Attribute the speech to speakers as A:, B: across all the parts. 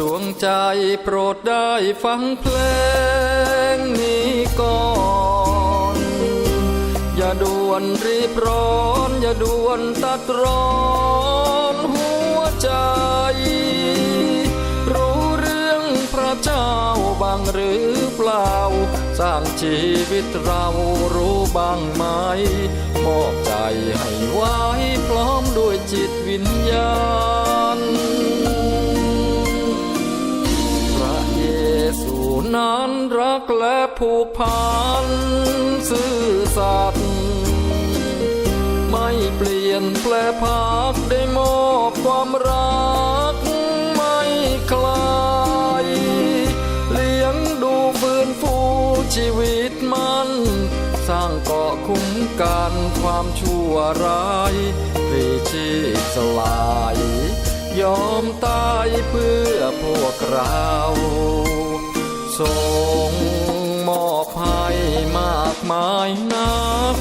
A: ดวงใจโปรดได้ฟังเพลงนี้ก่อน อย่าด่วนรีบร้อน อย่าด่วนตัดร้อนหัวใจ รู้เรื่องพระเจ้าบางหรือเปล่า สร้างชีวิตเรารู้บ้างไหม มอบใจให้ไว้พร้อมด้วยจิตวิญญาณ กและผูกพันซื่อสัตย์ไม่เปลี่ยนแปลพักได้มอบความรักไม่คลายเลี้ยงดูฟื้นฟูชีวิตมัน สร้างเกาะคุ้มกันความชั่วร้ายพลีชีพสลาย ยอมตายเพื่อพวกเรา ทรงมอบให้มากมายนัก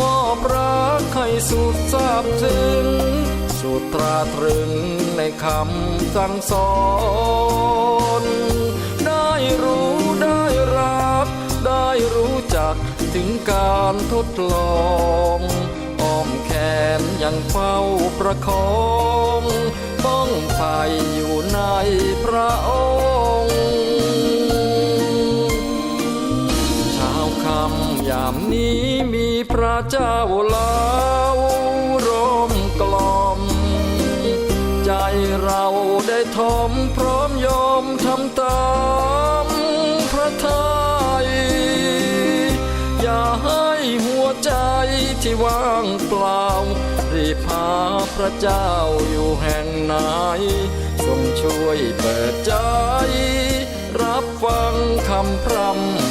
A: มอบรักให้สุดซาบถึง สุดตราตรึงในคำสั่งสอน ได้รู้ได้รับ ได้รู้จักถึงการทดลอง อ้อมแขนยังเฝ้าประคอง นี้มีพระเจ้าเล่ารมกล่อม ใจเราได้ทอมพร้อมยอมทำตามพระทัยอย่าให้หัวใจที่ว่างเปล่า รีบหาพระเจ้าอยู่แห่งไหนทรงช่วยเปิดใจ รับฟังคำพร่ำ